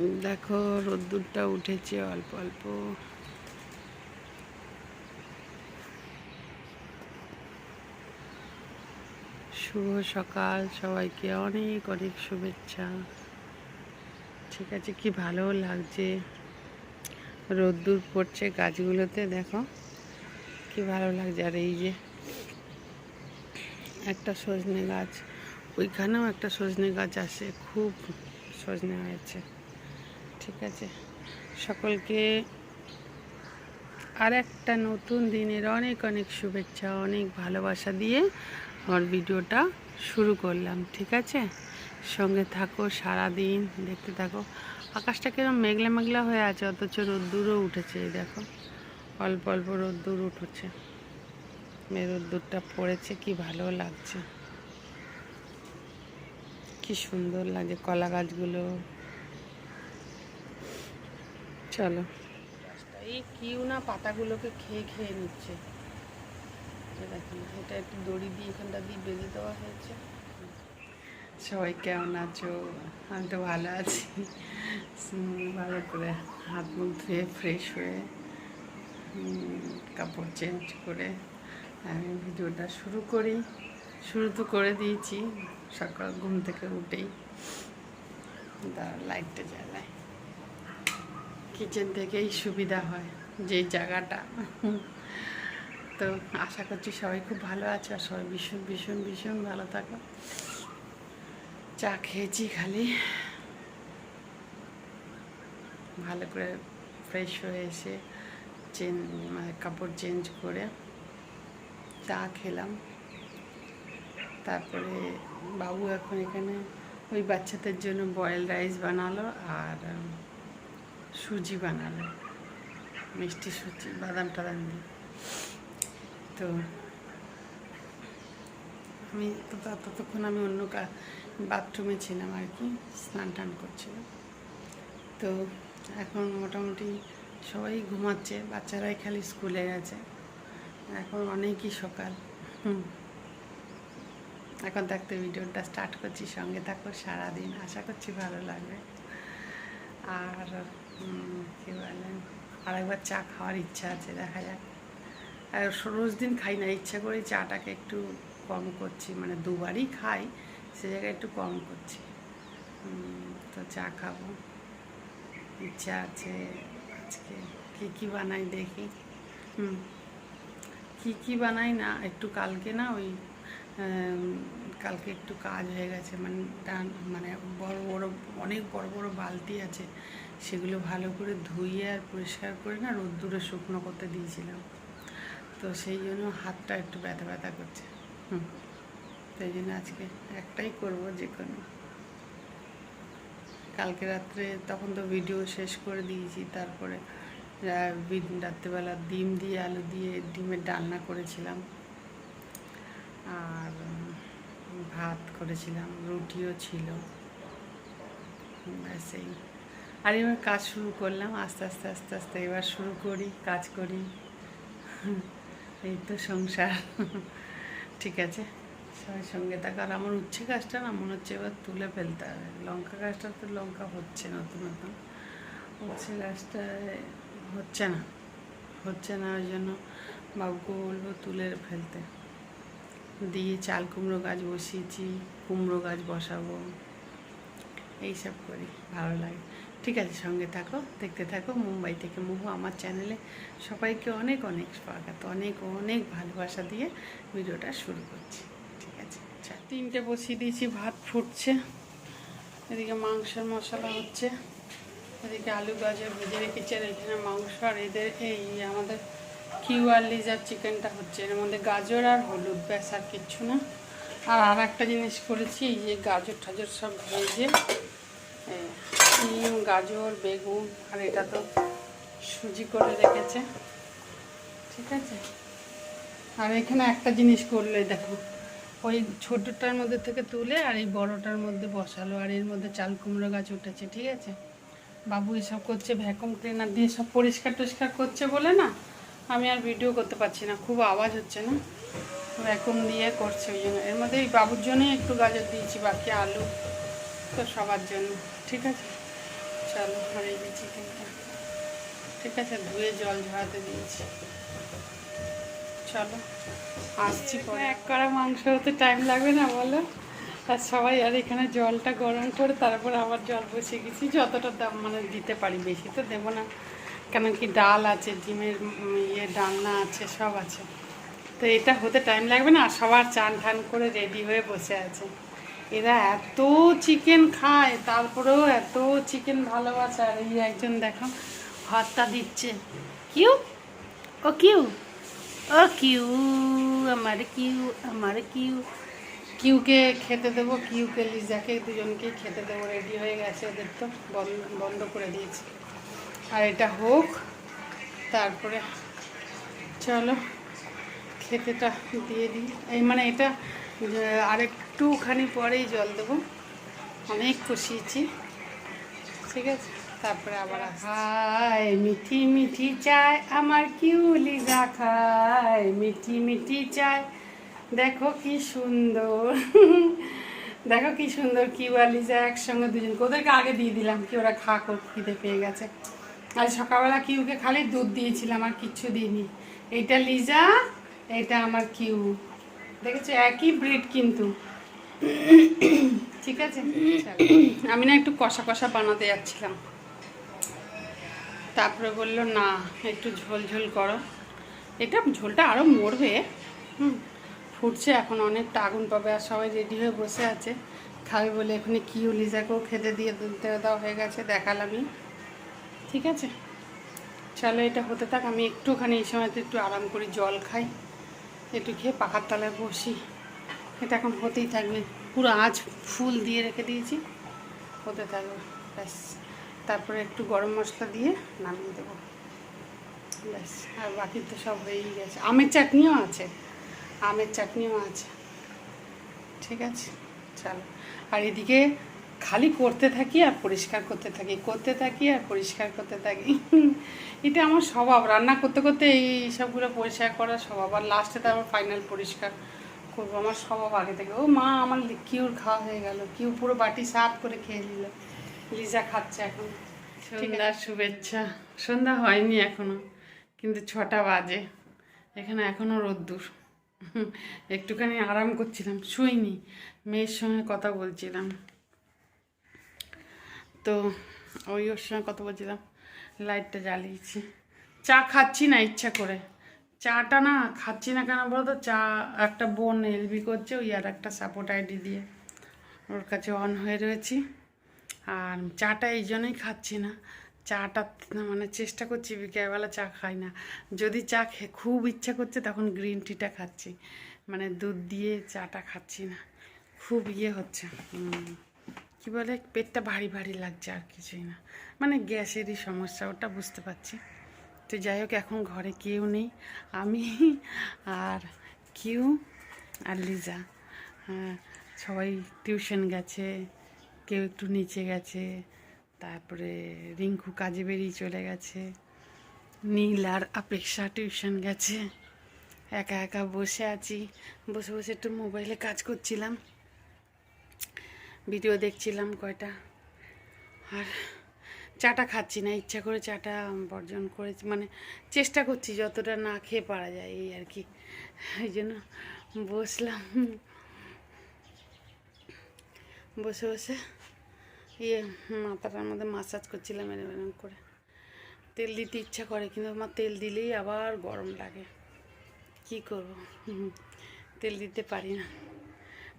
দেখো, রোদ্দুরটা উঠেছে অল্প অল্প। শুভ সকাল, সবাইকে অনেক অনেক শুভেচ্ছা। ঠিক আছে, কি ভালো লাগছে? রোদ্দুর পড়ছে গাছগুলোতে, দেখো। কি ভালো লাগছে, আর এই যে একটা সজনে গাছ, ওইখানেও একটা সজনে গাছ আছে খুব সজনে হয়েছে। ঠিক আছে। সকলকে আর একটা নতুন দিনের অনেক অনেক শুভেচ্ছা, অনেক ভালোবাসা দিয়ে আমার ভিডিওটা শুরু করলাম, ঠিক আছে? সঙ্গে থাকো সারা দিন দেখতে থাকো। আকাশটা কিরম মেঘলা মেঘলা হয়ে আছে, অথচ রোদ্দুরও উঠেছে দেখো। অল্প অল্প রোদ্দুর উঠেছে। রোদ্দুরটা পড়েছে, কি ভালো লাগছে। কি সুন্দর লাগে কলা গাছগুলো। চলো। এই কিউ না পাতাগুলোকে খেয়ে খেয়ে নিচ্ছে। দেখুন এটা একটু দড়ি দিয়ে এখানটা দিয়ে বেঁধে দেওয়া হয়েছে। সবাই কেমন আছো? আমি তো ভালো আছি। ভালো করে হাত মুখ ধুয়ে ফ্রেশ হয়ে কাপড় চেঞ্জ করে আমি ভিডিওটা শুরু করি। শুরু তো করে দিয়েছি, সকাল ঘুম থেকে উঠেই। দাঁড়া লাইটটা জ্বালাই। কিচেন থেকেই সুবিধা হয়, যেই জায়গাটা। তো আশা করছি সবাই খুব ভালো আছে আর সবাই ভীষণ ভীষণ ভীষণ ভালো থাকো। চা খেয়েছি খালি। ভালো করে ফ্রেশ হয়ে এসে চেন মানে কাপড় চেঞ্জ করে চা খেলাম। তারপরে বাবু এখন এখানে ওই বাচ্চাদের জন্য বয়েল রাইস বানালো আর সুজি বানালো মিষ্টি সুজি, বাদাম টাদাম দিয়ে। তো আমি তো ততক্ষণ আমি অন্য বাথরুমে ছিলাম আর কি, স্নান টান করছিলাম। তো এখন মোটামুটি সবাই ঘুমাচ্ছে, বাচ্চারাই খালি স্কুলে গেছে। এখন অনেকই সকাল, হুম। এখন থাকতে ভিডিওটা স্টার্ট করছি, সঙ্গে থাকো, সারাদিন। আশা করছি ভালো লাগবে। আর কী বলে? আর একবার চা খাওয়ার ইচ্ছা আছে, দেখা যাক। আর রোজ দিন খাই না, ইচ্ছা করে চাটাকে একটু কম করছি মানে দুবারই খাই, সে জায়গায় একটু কম করছি। তো চা খাব। ইচ্ছা আছে আজকে। কী কী বানাই দেখি? হুম, কী কী বানাই না, একটু কালকে না ওই কালকে একটু কাজ হয়ে গেছে মানে ডান মানে বড় বড়, অনেক বড় বড় বালতি আছে, সেগুলো ভালো করে ধুইয়ে আর পরিষ্কার করে না রোদ্দুরে শুকনো করতে দিয়েছিলাম। তো সেই জন্য হাতটা একটু ব্যথা ব্যথা করছে। হুম সেই জন্য আজকে একটাই করব যে কোনো। কালকে রাত্রে তখন তো ভিডিও শেষ করে দিয়েছি, তারপরে রাত্রেবেলা ডিম দিয়ে, আলু দিয়ে ডিমের ডালনা করেছিলাম। আর ভাত করেছিলাম, রুটিও ছিল। এই। আর এবার কাজ শুরু করলাম, আস্তে আস্তে আস্তে আস্তে এবার শুরু করি, কাজ করি। এই তো সংসার। ঠিক আছে? সবাই সঙ্গে থাকো। আর আমার উচ্ছে গাছটা না মনে হচ্ছে এবার তুলে ফেলতে হবে। লঙ্কা গাছটা তো লঙ্কা হচ্ছে নতুন নতুন। উচ্ছে গাছটা হচ্ছে না। হচ্ছে না ওই জন্য বাবুকে বলব তুলে ফেলতে। দিয়ে চাল, কুমড়ো গাছ বসিয়েছি, কুমড়ো গাছ বসাবো। এইসব করি, ভালো লাগে। ঠিক আছে, সঙ্গে থাকো, দেখতে থাকো মুম্বাই থেকে মুহু আমার চ্যানেলে। সবাইকে অনেক অনেক স্বাগত, অনেক অনেক ভালোবাসা দিয়ে ভিডিওটা শুরু করছি। ঠিক আছে আচ্ছা তিনটে বসিয়ে দিয়েছি, ভাত ফুটছে। এদিকে মাংসের মশলা হচ্ছে। এদিকে আলু গাজর ভেজে রেখেছি, আর এখানে মাংস আর এদের এই আমাদের কিউ আর লিজার চিকেনটা হচ্ছে, এর মধ্যে গাজর আর হলুদ, ব্যাস আর কিচ্ছু না। আর আর একটা জিনিস করেছি, এই যে গাজর টাজর সব ভেজে শিম গাজর, বেগুন, আর এটা তো সুজি করে রেখেছে। ঠিক আছে? আর এখানে একটা জিনিস করলে, দেখো, ওই ছোটোটার মধ্যে থেকে তুলে আর এই বড়টার মধ্যে বসালো, আর এর মধ্যে চাল কুমড়ো গাছ উঠেছে, ঠিক আছে? বাবু এসব করছে, ভ্যাকুম ক্লিনার দিয়ে সব পরিষ্কার টরিষ্কার করছে বলে না? আমি আর ভিডিও করতে পারছি না খুব আওয়াজ হচ্ছে না? ভ্যাকুম দিয়ে করছে ওই জন্য। এর মধ্যে এই বাবুর জন্যই একটু গাজর দিয়েছি বাকি আলু তো সবার জন্য। ঠিক আছে? চলো আর এই যে চিকেনটা ঠিক আছে ধুয়ে জল ঝরাতে দিয়েছি। চলো আসছি পরে। এক করা মাংস হতে টাইম লাগবে না বলো? আর সবাই আর এখানে জলটা গরম করে তারপর আবার জল বসিয়ে গেছি যতটা দাম মানে দিতে পারি বেশি তো দেবো না। কেন কি ডাল আছে, ডিমের ইয়ে ডালনা আছে, সব আছে। তো এটা হতে টাইম লাগবে না আর সবার চান টান করে রেডি হয়ে বসে আছে। এরা এত চিকেন খায়, তারপরেও এত চিকেন ভালোবাসে। আর এই একজন দেখো ভাতটা দিচ্ছে। কিউ? ও কিউ? ও কিউ, আমার কিউ আমার কিউ। কিউকে খেতে দেবো, কিউকে, লিজাকে, দুজনকে খেতে দেবো। রেডি হয়ে গেছে ওদের তো, বন্ধ বন্ধ করে দিয়েছি। আর এটা হোক, তারপরে চলো খেতেটা দিয়ে দিই। এই মানে এটা আরেকটুখানি পরেই জল দেবো। অনেক কষিয়েছি, ঠিক আছে? তারপরে আবার হাই মিঠি মিঠি চায়, আমার কিউলি যা খায়, মিঠি মিঠি চায়। দেখো কি সুন্দর। দেখো কি সুন্দর কিউ আর লিজা একসঙ্গে দুজন। ওদেরকে আগে দিয়ে দিলাম, কি ওরা খা কর খিদে পেয়ে গেছে। আজ সকালবেলা কিউকে খালি দুধ দিয়েছিলাম, আর কিচ্ছু দিইনি। এইটা লিজা, এটা আমার কিউ। দেখেছ? একই ব্রিড কিন্তু। ঠিক আছে? আমি না একটু কষা কষা বানাতে যাচ্ছিলাম। তারপরে বলল, না, একটু ঝোল ঝোল করো। এটা ঝোলটা আরও মরবে। হুম, ফুটছে এখন অনেকটা আগুন পাবে, আর সবাই রেডি হয়ে বসে আছে। খাবে বলে এখানে কিউ লিজাকেও খেতে দিয়ে দেওয়া হয়ে গেছে, দেখালামই। ঠিক আছে? চলো এটা হতে থাক, আমি একটুখানি এই সময়তে একটু আরাম করি, জল খাই, একটু খেয়ে পাখার তলায় বসি। এটা এখন হতেই থাকবে, পুরো আঁচ ফুল দিয়ে রেখে দিয়েছি, হতে থাকবে, ব্যাস। তারপরে একটু গরম মশলা দিয়ে নামিয়ে দেবো। ব্যাস, আর বাকি তো সব হয়েই গেছে। আমের চাটনিও আছে, আমের চাটনিও আছে। ঠিক আছে, চলো। আর এদিকে খালি করতে থাকি আর পরিষ্কার করতে থাকি করতে থাকি আর পরিষ্কার করতে থাকি। এটা আমার স্বভাব। রান্না করতে করতে এই সবগুলো পরিষ্কার করার স্বভাব। আর লাস্টে তারপর ফাইনাল পরিষ্কার করব। আমার স্বভাব আগে থেকে। ও মা, আমার কিউর খাওয়া হয়ে গেল। কিউ পুরো বাটি সাফ করে খেয়ে নিল। লিজা খাচ্ছে এখন। সন্ধ্যার শুভেচ্ছা। সন্ধ্যা হয়নি এখনও, কিন্তু ছটা বাজে। এখানে এখনও রোদ্দুর। একটুখানি আরাম করছিলাম। শুইনি। মেয়ের সঙ্গে কথা বলছিলাম। তো ওই ওর সঙ্গে কথা বলছিলাম লাইটটা জ্বালিয়েছি। চা খাচ্ছি না ইচ্ছা করে। চাটা না খাচ্ছি না কেন বলো তো চা একটা বোন এলবি করছে, ওই আর একটা সাপোর্ট আইডি দিয়ে ওর কাছে অন হয়ে রয়েছি। আর চাটা এই জন্যই খাচ্ছি না। চাটা মানে চেষ্টা করছি, বিকেলবেলা চা খাই না। যদি চা খে, খুব ইচ্ছা করছে, তখন গ্রিন টিটা খাচ্ছি। মানে দুধ দিয়ে চাটা খাচ্ছি না। খুব ইয়ে হচ্ছে। কি বলে পেটটা ভারী ভারী লাগছে আর কিছুই না। মানে গ্যাসেরই সমস্যা ওটা বুঝতে পারছি। তো যাই হোক এখন ঘরে কেউ নেই আমি আর কিউ আর লিজা। হ্যাঁ, সবাই টিউশন গেছে কেউ একটু নিচে গেছে তারপরে রিঙ্কু কাজে বেরিয়ে চলে গেছে নীল আর অপেক্ষা টিউশন গেছে। একা একা বসে আছি বসে বসে একটু মোবাইলে কাজ করছিলাম। ভিডিও দেখছিলাম কয়টা। আর চাটা খাচ্ছি না, ইচ্ছা করে চাটা বর্জন করেছি মানে চেষ্টা করছি যতটা না খেয়ে পারা যায় এই আর কি। এই জন্য বসলাম। বসে বসে ইয়ে মাথাটার মধ্যে মাসাজ করছিলাম এরম এরম করে। তেল দিতে ইচ্ছা করে, কিন্তু আমার তেল দিলেই আবার গরম লাগে। কি করব? তেল দিতে পারি না।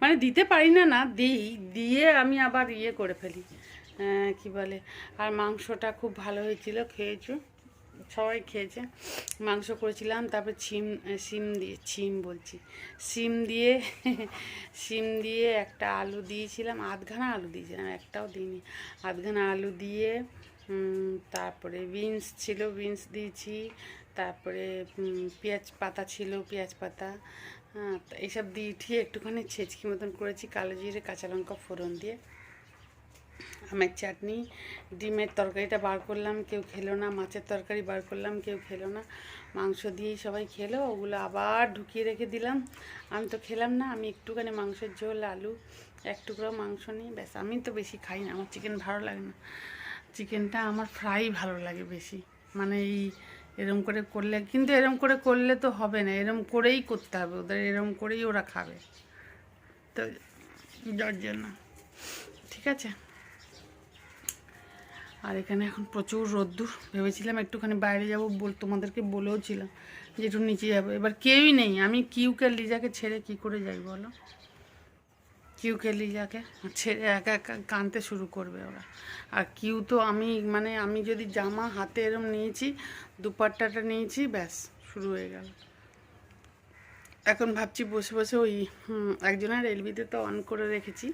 মানে দিতে পারি না না, দিই। দিয়ে আমি আবার ইয়ে করে ফেলি। কি বলে? আর মাংসটা খুব ভালো হয়েছিল, খেয়েছো? সবাই খেয়েছে। মাংস করেছিলাম, তারপর ছিম সিম দিয়ে, ছিম বলছি। সিম দিয়ে সিম দিয়ে একটা আলু দিয়েছিলাম, আধখানা আলু দিয়েছিলাম, একটাও দিইনি। আধখানা আলু দিয়ে তারপরে বিনস ছিল, বিনস দিয়েছি। তারপরে পেঁয়াজ পাতা ছিল, পেঁয়াজ পাতা। হ্যাঁ এইসব দিয়ে ঠিয়ে একটুখানি ছেচকি মতন করেছি, কালো জিরে, কাঁচা লঙ্কা ফোড়ন দিয়ে। আমের চাটনি, ডিমের তরকারিটা বার করলাম, কেউ খেলো না, মাছের তরকারি বার করলাম, কেউ খেলো না। মাংস দিয়েই সবাই খেলো, ওগুলো আবার ঢুকিয়ে রেখে দিলাম। আমি তো খেলাম না, আমি একটুখানি মাংসের ঝোল, আলু, এক টুকরো মাংস নিই ব্যাস, আমি তো বেশি খাই না, আমার চিকেন ভালো লাগে না। চিকেনটা আমার ফ্রাই ভালো লাগে বেশি। মানে এই এরম করে করলে, কিন্তু এরম করে করলে তো হবে না, এরম করেই করতে হবে, ওদের এরম করেই ওরা খাবে। তো যার জন্য, ঠিক আছে? আর এখানে এখন প্রচুর রোদ্দুর, ভেবেছিলাম একটুখানি বাইরে যাব বল, তোমাদেরকে বলেও ছিলাম যে একটু নিচে যাব। এবার কেউই নেই, আমি কিউকে লিজাকে ছেড়ে কি করে যাই বলো? কিউকে লিজাকে ছেড়ে একা একা কানতে শুরু করবে ওরা। আর কিউ তো আমি মানে আমি যদি জামা হাতে এরম নিয়েছি, দুপাট্টাটা নিয়েছি, ব্যাস, শুরু হয়ে গেল। এখন ভাবছি বসে বসে ওই একজনের রেলবিতে তো অন করে রেখেছি।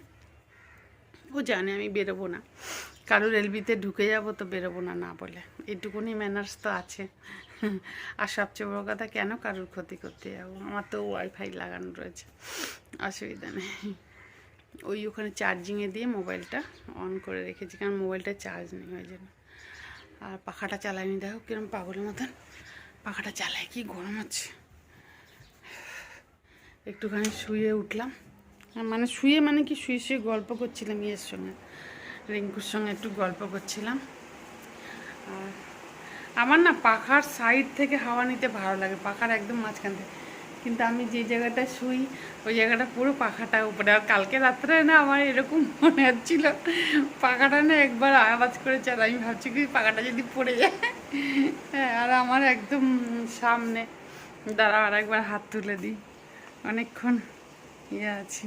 ও জানে আমি বেরোবো না। কারোর এলবিতে ঢুকে যাব তো বেরোবো না না বলে। এটুকুনি ম্যানার্স তো আছে। আর সবচেয়ে বড় কথা, কেন কারোর ক্ষতি করতে যাব? আমার তো ওয়াইফাই লাগানো রয়েছে। অসুবিধা নেই। ওই ওখানে চার্জিংয়ে দিয়ে মোবাইলটা অন করে রেখেছি, কারণ মোবাইলটা চার্জ নেই ওই জন্য। আর পাখাটা চালাইনি দেখো কিরম পাগলের মতন। পাখাটা চালায়, কি গরম হচ্ছে। একটুখানি শুয়ে উঠলাম। মানে শুয়ে মানে কি, শুয়ে শুয়ে গল্প করছিলাম ইয়ের সঙ্গে, রিঙ্কুর সঙ্গে একটু গল্প করছিলাম। আর আমার না পাখার সাইড থেকে হাওয়া নিতে ভালো লাগে, পাখার একদম মাঝখান থেকে। কিন্তু আমি যে জায়গাটা শুই, ওই জায়গাটা পুরো পাখাটা উপরে। আর কালকে রাত্রে না আমার এরকম মনে হচ্ছিল, পাখাটা না একবার আওয়াজ করে চাল আমি ভাবছি কি পাখাটা যদি পড়ে যায়। হ্যাঁ আর আমার একদম সামনে। দাঁড়া আর একবার হাত তুলে দিই। অনেকক্ষণ ইয়ে আছি।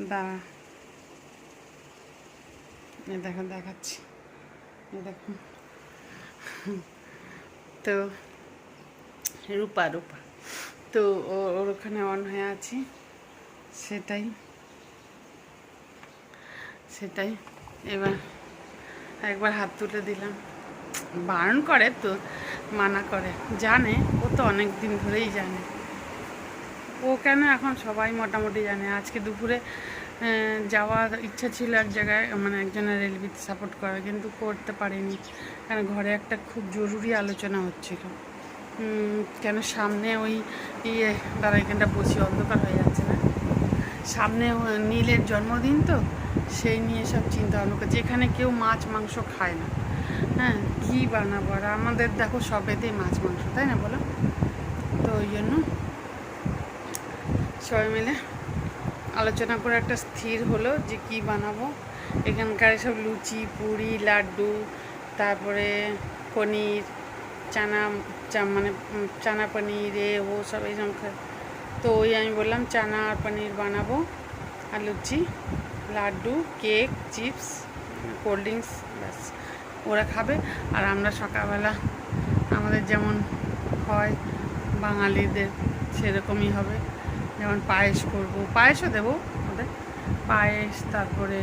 দাঁড়া। এই দেখো, দেখাচ্ছি। এই দেখো। তো, রূপা রূপা। তো ওর ওখানে অন হয়ে আছি। সেটাই। সেটাই। এবার একবার হাত তুলে দিলাম। বারণ করে তো, মানা করে। জানে, ও তো অনেক দিন ধরেই জানে। ও কেন এখন সবাই মোটামুটি জানে। আজকে দুপুরে যাওয়ার ইচ্ছা ছিল এক জায়গায় মানে একজনের রেলবিতে সাপোর্ট করা, কিন্তু করতে পারিনি। কারণ ঘরে একটা খুব জরুরি আলোচনা হচ্ছিল। কেন সামনে ওই ইয়ে তারা এখানটা বসি, অন্ধকার হয়ে যাচ্ছে না? সামনে নীলের জন্মদিন তো, সেই নিয়ে সব চিন্তা ভাবনা করছে এখানে কেউ মাছ, মাংস খায় না। হ্যাঁ কী বানাবো। আর আমাদের দেখো সবেতেই মাছ, মাংস, তাই না বলো? তো ওই জন্য সবাই মিলে আলোচনা করে একটা স্থির হলো যে কি বানাবো। এখানকার সব লুচি, পুরি, লাড্ডু, তারপরে পনির, চানা, চা- মানে চানা পনির, এ, ও, সব খায় তো ওই আমি বললাম চানা আর পনির বানাবো আর luchi, laddu, cake, chips, cold drinks, ব্যাস। ওরা খাবে। আর আমরা সকালবেলা আমাদের যেমন হয় বাঙালিদের সেরকমই হবে। যেমন পায়েস করব, পায়েসও দেবো ওদের পায়েস, তারপরে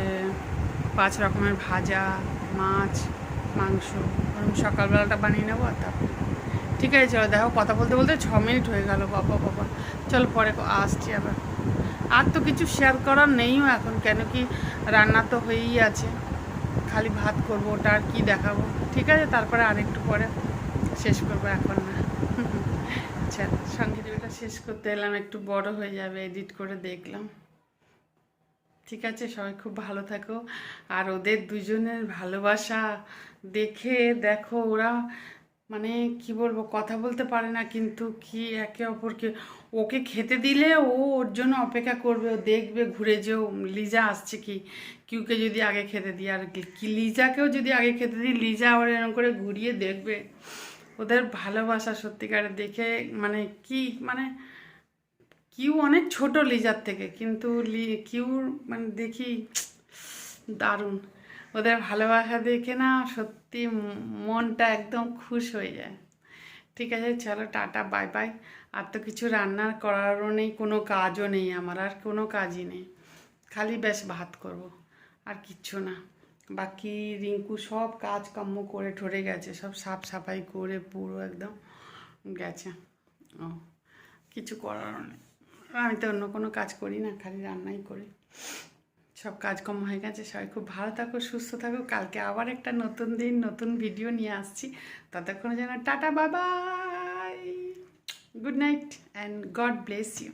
পাঁচ রকমের ভাজা, মাছ, মাংস ওরকম সকালবেলাটা বানিয়ে নেব আর তারপরে। ঠিক আছে, চলো দেখো, কথা বলতে বলতে ছ মিনিট হয়ে গেল, বাবা বাবা। চলো পরে আসছি আবার। আর তো কিছু শেয়ার করার নেইও এখন, কেন কি রান্না তো হয়েই আছে। খালি ভাত করব, ওটা আর কী দেখাবো। ঠিক আছে, তারপরে আরেকটু পরে শেষ করব এখন। না আচ্ছা সঙ্গে ভিডিওটা শেষ করতে এলাম, একটু বড় হয়ে যাবে এডিট করে দেখলাম। ঠিক আছে, সবাই খুব ভালো থাকো। আর ওদের দুজনের ভালোবাসা দেখে দেখো, ওরা মানে কি বলব, কথা বলতে পারে না, কিন্তু কি একে অপরকে, ওকে খেতে দিলে ও ওর জন্য অপেক্ষা করবে, ও দেখবে, ঘুরে যে লিজা আসছে কি? কিউকে যদি আগে খেতে দিই, আর কি লিজাকেও যদি আগে খেতে দিই, লিজা আবার এরকম করে ঘুরিয়ে দেখবে। ওদের ভালোবাসা সত্যিকারের দেখে মানে কি মানে কিউ অনেক ছোট লিজার থেকে, কিন্তু কিউর মানে দেখি দারুণ। ওদের ভালোবাসা দেখে না সত্যি মনটা একদম খুশ হয়ে যায়। ঠিক আছে, চলো টাটা, বাই বাই। আর তো কিছু রান্নার করারও নেই, কোনো কাজও নেই আমার, আর কোনো কাজই নেই। খালি বেশ ভাত করব, আর কিচ্ছু না। বাকি রিঙ্কু সব কাজ কাম্য করে ঠরে গেছে, সব সাফ সাফাই করে পুরো একদম গেছে। ও, কিছু করার নেই। আমি তো অন্য কোনো কাজ করি না, খালি রান্নাই করি। সব কাজকর্ম হয়ে গেছে, সবাই খুব ভালো থাকো, সুস্থ থাকো। কালকে আবার একটা নতুন দিন, নতুন ভিডিও নিয়ে আসছি। ততক্ষণ যেন tata Babai good night and God bless you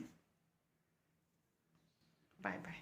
bye bye